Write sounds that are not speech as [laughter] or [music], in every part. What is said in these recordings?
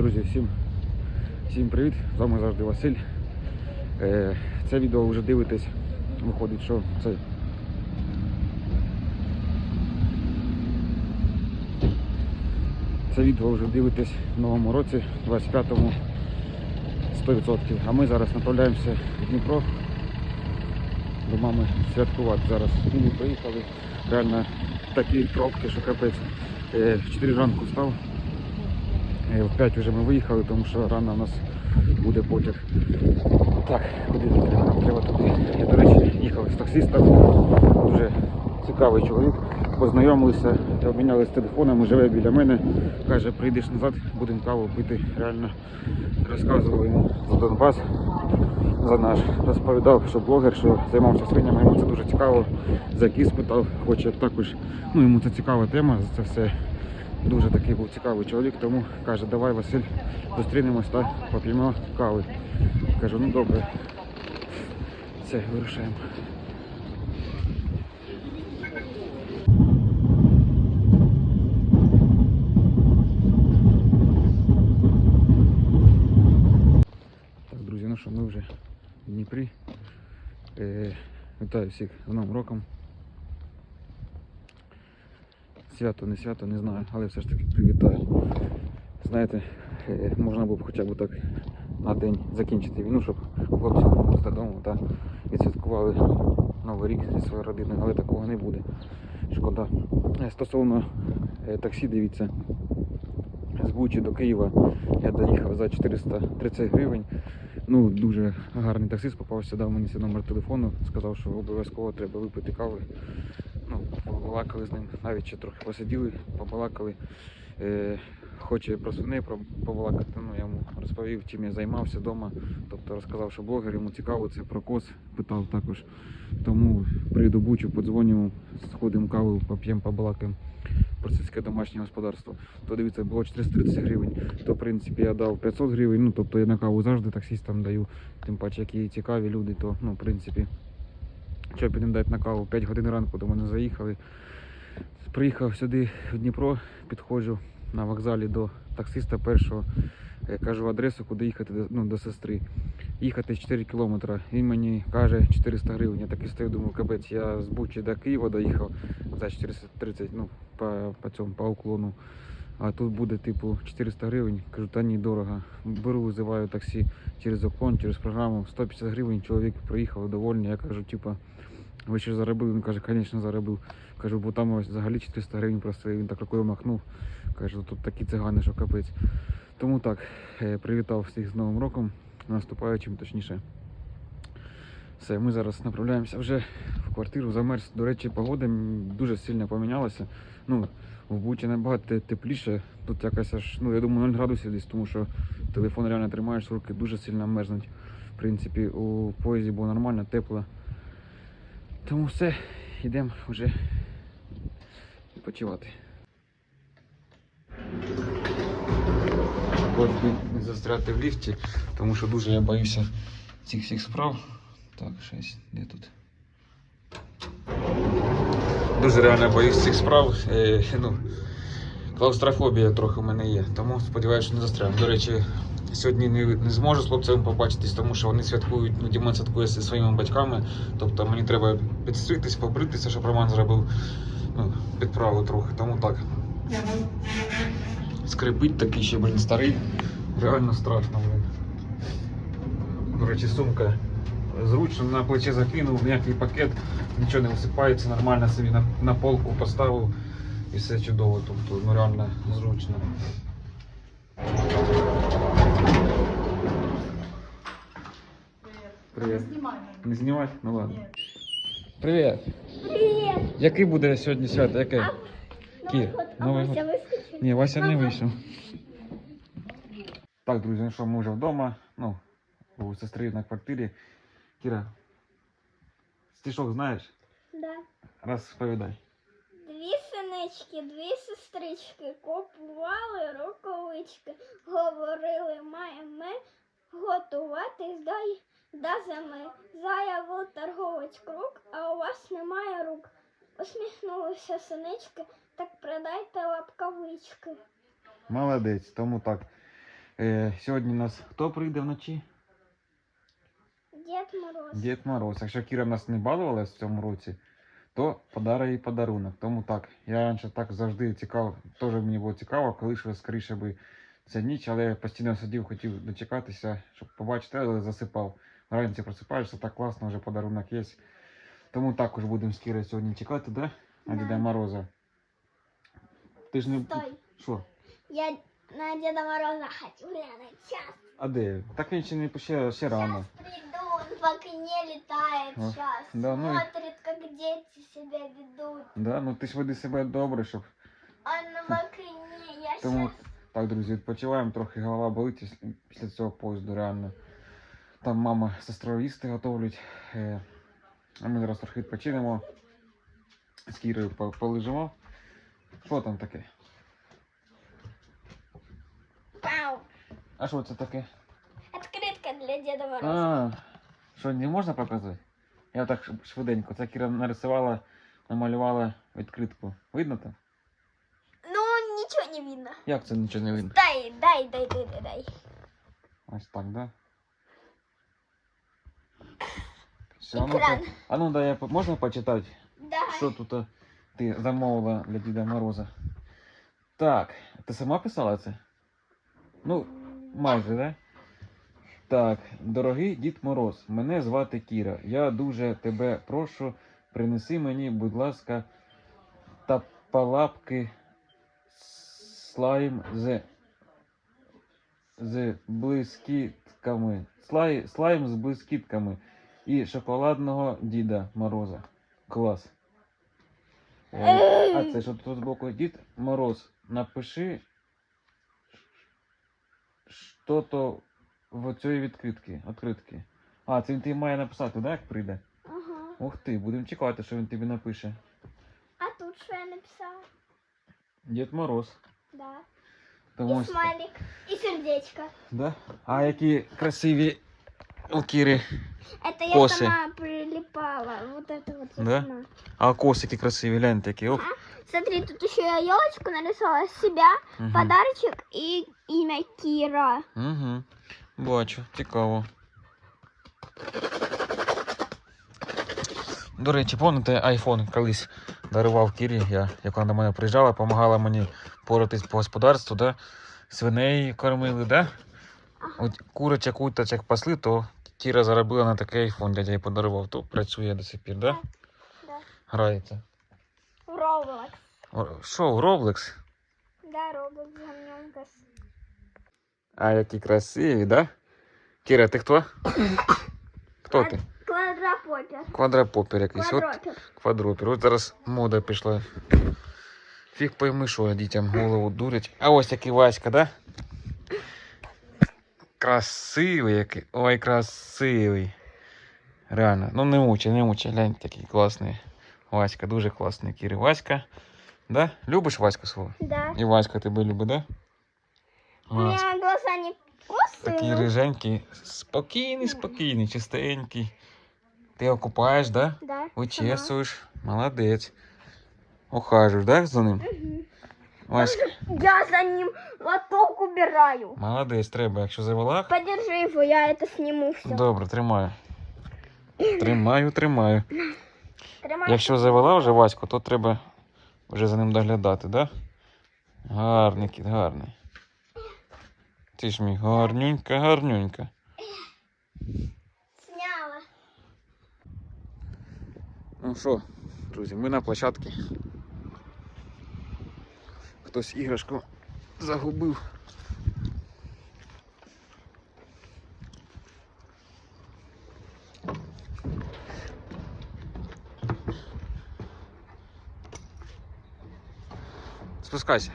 Друзі, всім, всім привіт! З вами завжди Василь. Е, це відео вже дивитесь. Виходить, що це. Це відео вже дивитесь в новому році, 25-му 100%. А ми зараз направляємося в Дніпро до мами святкувати. Зараз ми приїхали. Реально такі пробки, що капець. Е, В 4 ранку встав. В 5 вже ми виїхали, тому що рано у нас буде потяг. Так, куди треба? Треба туди. Я, до речі, їхав з таксистом. Дуже цікавий чоловік. Познайомилися, обмінялися телефонами, живе біля мене. Каже, прийдеш назад, будемо каву пити. Реально розказував йому за Донбас, за наш. Розповідав, що блогер, що займався свинями, йому це дуже цікаво. За які спитав, хоче також. Ну, йому це цікава тема, це все. Дуже такий був цікавий чоловік, тому каже, давай Василь, зустрінемось та поп'ємо кави. Кажу, ну добре. Все, вирушаємо. Так, друзі, ну що, ми вже в Дніпрі. Е, вітаю всіх з Новим роком. Свято, не свято, не знаю, але все ж таки привітаю. Знаєте, е, можна було б хоча б так на день закінчити війну, щоб хлопці повернулися додому та відсвяткували Новий рік зі своєю родиною, але такого не буде. Шкода. Е, Стосовно е, таксі, дивіться, з Бучі до Києва я доїхав за 430 гривень. Ну, дуже гарний таксист попався, дав мені свій номер телефону, сказав, що обов'язково треба випити кави. Побалакали з ним, навіть ще трохи посиділи, побалакали. Е, хоче про свиней побалакати, ну я йому розповів, чим я займався вдома. Тобто розказав, що блогер, йому цікаво, це про кос, питав також. Тому прийду бучу, подзвоню, сходимо каву, поп'ємо, побалакаємо про сільське домашнє господарство. То дивіться, було 430 гривень, то в принципі я дав 500 гривень, ну тобто я на каву завжди таксистам даю, тим паче, які цікаві люди, то ну, в принципі, що підемо дати на каву, 5 годин ранку до мене заїхали. Приїхав сюди в Дніпро, підходжу на вокзалі до таксиста першого, е, кажу адресу, куди їхати ну, до сестри. Їхати 4 кілометри. Він мені каже 400 гривень. Я так і стою, думаю, капець, я з Бучі до Києва доїхав за 430, ну, по, по цьому, по уклону. А тут буде типу 400 гривень. Кажу, та ні, дорого. Беру, визиваю таксі через уклон, через програму. 150 гривень чоловік приїхав довольний. Я кажу, типу, ви ще заробили? Він каже, звісно, заробив. Кажу, бо там ось взагалі 400 гривень просто. Він так рукою махнув. Кажу, тут такі цигани, що капець. Тому так, е, привітав всіх з Новим роком, наступаючим точніше. Все, ми зараз направляємося вже в квартиру. Замерз. До речі, погода дуже сильно помінялася. Ну, в Буті набагато тепліше. Тут якась аж, ну я думаю, 0 градусів десь, тому що телефон реально тримаєш, руки дуже сильно мерзнуть. В принципі, у поїзді було нормально, тепло. Тому все, йдемо вже відпочивати. Не застряти в ліфті, тому що дуже я боюся цих всіх справ. Так, щось, де тут? Дуже реально боюсь цих справ. Е, ну, клаустрофобія трохи в мене є, тому сподіваюся, що не застрягну. До речі, сьогодні не, не зможу з хлопцями побачитись, тому що вони святкують, ну, Дімон святкує зі своїми батьками. Тобто мені треба підстригтись, побритися, щоб Роман зробив ну, підправу трохи, тому так. Скрипить такий ще, блін, старий. Реально страшно, блін. До речі, сумка. Зручно на плече закинув, ніякий пакет, нічого не висипається, нормально собі на, на полку поставив і все чудово. Тобто, ну реально зручно. Привіт. Не знімати? Ну ладно. Привіт. Привет! Який буде сьогодні свято? Яке? Кір, Новий год. Ні, Вася не вийшов. Так, друзі, ну що, ми вже вдома. Ну, у сестри на квартирі. Кіра, стишок знаєш? Да. Розповідай. Дві синички, дві сестрички купували рукавички. Говорили, маємо готуватись до, до зими. Заявив торговець круг, а у вас немає рук. Усміхнулися синички, так продайте лапкавички. Молодець, тому так. Е, сьогодні у нас хто прийде вночі? Дід Мороз. Дід Мороз. Якщо Кіра нас не балувала в цьому році, то подарує їй подарунок. Тому так. Я раніше так завжди цікав, теж мені було цікаво, коли ж скоріше би ця ніч, але я постійно сидів, хотів дочекатися, щоб побачити, але засипав. Вранці просипаєшся, так класно, вже подарунок є. Тому також будемо з Кірою сьогодні чекати, да? На Діда Мороза. Ти ж не. Стой. Що? Я на Деда Мороза хочу глянуть. Сейчас. А де? Так він ще не ще, ще рано. Сейчас приду, он в окне летает сейчас. да, ну и- Смотрит, как дети себя ведут. Да? Ну ти ж веди себе добре, щоб Он в окне, я Тому сейчас... так, друзі, відпочиваємо, трохи голова болить після- після цього поїзду, реально. Там мама з сестрою їсти готовлять. Е, А ми зараз трохи відпочинемо. З Кірою по- полежимо. Що там таке? А що це таке? Открытка для Деда Мороза. А, що не можна показати? Я так ш- швиденько. Це Кіра нарисувала, намалювала відкритку. Видно там? Ну, ничего не видно. Як це нічого не видно? Дай, дай, дай, дай, дай, дай. Ось так, да? Все, а ну, Екран. а ну да, я по- можна почитати? Дай. Що тут а, ти замовила для Діда Мороза? Так, ти сама писала це? Ну, майже, да? Так, дорогий Дід Мороз, мене звати Кіра. Я дуже тебе прошу, принеси мені, будь ласка, та палапки слайм з, з блискітками. Слай, слайм з блискітками і шоколадного Діда Мороза. Клас. А це що тут збоку Дід Мороз. Напиши що то в цій відкритці. відкритки. А, це він тобі має написати, да, як прийде? Ага. Ух ти, будемо чекати, що він тобі напише. А тут что я написала? Дід Мороз. Да. Тому И ось- смайлик, и сердечко. да? А які красиві у Кіри. Это я Косы. сама прилипала. Вот это вот я Да? сама. А косики красиві, гляньте які. Ох. Смотри, тут еще я елочку нарисовала себя, Угу. подарочек и имя Кира. Угу. Бачу, цікаво. До речі, пам'ятаєте, айфон колись дарував Кірі, я, як вона до мене приїжджала, допомагала мені поратись по господарству, да? свиней кормили, да? От курочок, уточок пасли, то Кіра заробила на такий айфон, дядя їй подарував, то працює до сих пір, да? Да. Грається. О, Що, в Roblox? Да, Роблокс говненка. А, які красиві, да? Кіра, ти хто? Хто ти? Квадрапопер. Квадрапопер якийсь. От Квадропер. квадропер. От зараз мода пішла. Фіг пойми, що дітям голову дурять. А ось який Васька, да? Красивий який. Ой, красивий. Реально. Ну не мучай, не мучай. Глянь, такий класний. Васька, дуже класний Кіри. Васька. Да? Любиш Ваську свого? Да. І Васька тебе любить, да? У меня Васька. глаза не Такий косые. риженький, спокійний, спокійний, чистенький. Ти його купаєш, да? Да. сама. Вичесуєш. Молодець. Ухажуєш, да, за ним? Мгм. Васька, Я за ним лоток убираю. молодець, треба, якщо завела. Подержи его, я это сниму все. Добре, тримаю. Тримаю, тримаю. Тримай. Якщо завела вже Ваську, то треба вже за ним доглядати, да? Гарний кіт, гарний. Ти ж мій гарнюнька, гарнюнька. Сняла. Ну що, друзі, ми на площадці. Хтось іграшку загубив. Спускайся.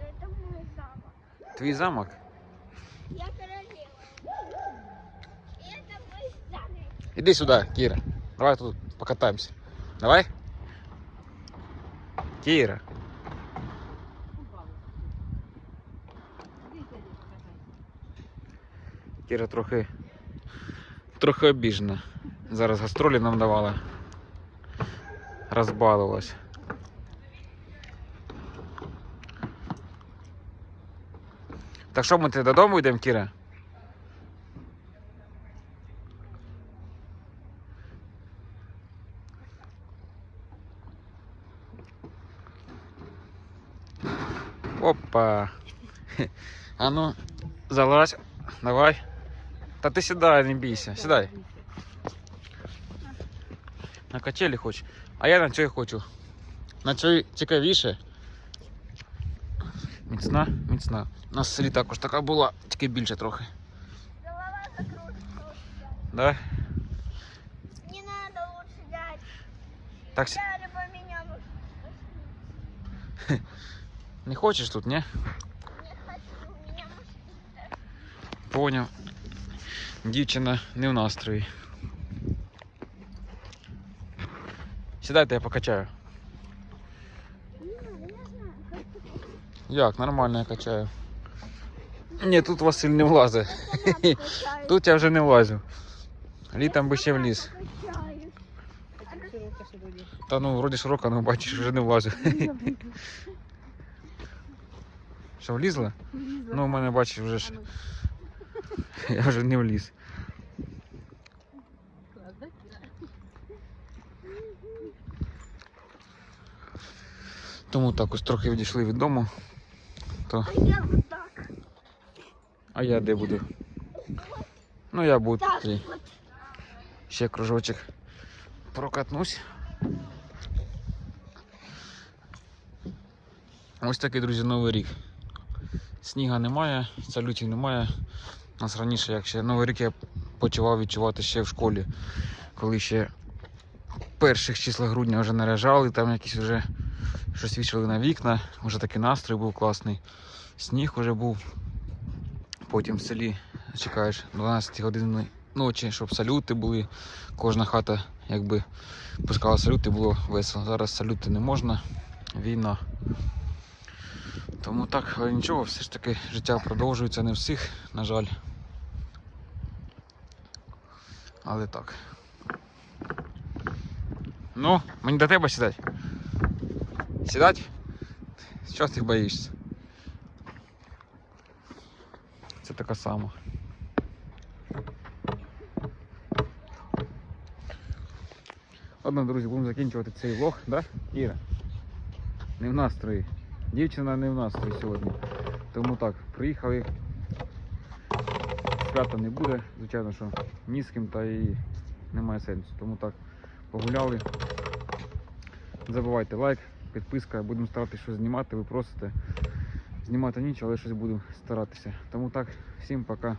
Это мой замок. Твій замок. Я королева. И это мой замок. Іди сюди, Кіра. Давай тут покатаємося. Давай. Кіра. Кіра трохи. Трохи обіжена. Зараз гастролі нам давала. Розбалувалась. Так Так що ми ти додому йдемо, Кіра? Опа. [laughs] А ну, залазь. Давай. Та ти сідай, не бійся. Сідай. На качелі хочеш. А я на цій хочу. На цій цікавіше. Міцна, міцна. У нас в селі також така була, тільки більше трохи. Голова закружится. Да? Не надо лучше дядь. Так, с- Дядя поменял. [laughs] не хочеш тут, ні? Не хочу, у меня мушкетер. Поняв. Дівчина не в настрої. Сідайте, я покачаю. Як, нормально я качаю. Ні, тут Василь не влазить. ты сама покачаешь. Тут я вже не влазю. Літом би ще вліз. Покачаешь. Та ну, вроді широко, але бачиш, вже не влазю. Що, влізла? Ну, у мене бачиш, вже ж. Я вже не вліз. Тому так ось трохи відійшли від дому. То... А я вот. А я де буду? Ну я буду Так тоді. вот. ще кружочок прокатнусь. Ось такий, друзі, новий рік. Сніга немає, салютів немає. У нас раніше, як ще новий рік я почував відчувати ще в школі, коли ще перших числах грудня вже наряжали, там якісь вже щось вішали на вікна, вже такий настрій був класний. Сніг вже був. Потім в селі чекаєш 12 годин ночі, щоб салюти були. Кожна хата якби пускала салюти, було весело. Зараз салюти не можна, війна. Тому так, але нічого, все ж таки життя продовжується не всіх, на жаль. Але так. Ну, мені до тебе сідати. Сідати? Що ти боїшся? Це така сама. Ладно, друзі, будемо закінчувати цей влог, да? Іра? Не в настрої. Дівчина не в настрої сьогодні. Тому так, приїхали. Свята не буде, звичайно, що ні з ким та і немає сенсу. Тому так, погуляли. Не забувайте лайк, підписка, будемо старатися щось знімати, ви просите. Знімати нічого, але щось буду старатися. Тому так, всім пока.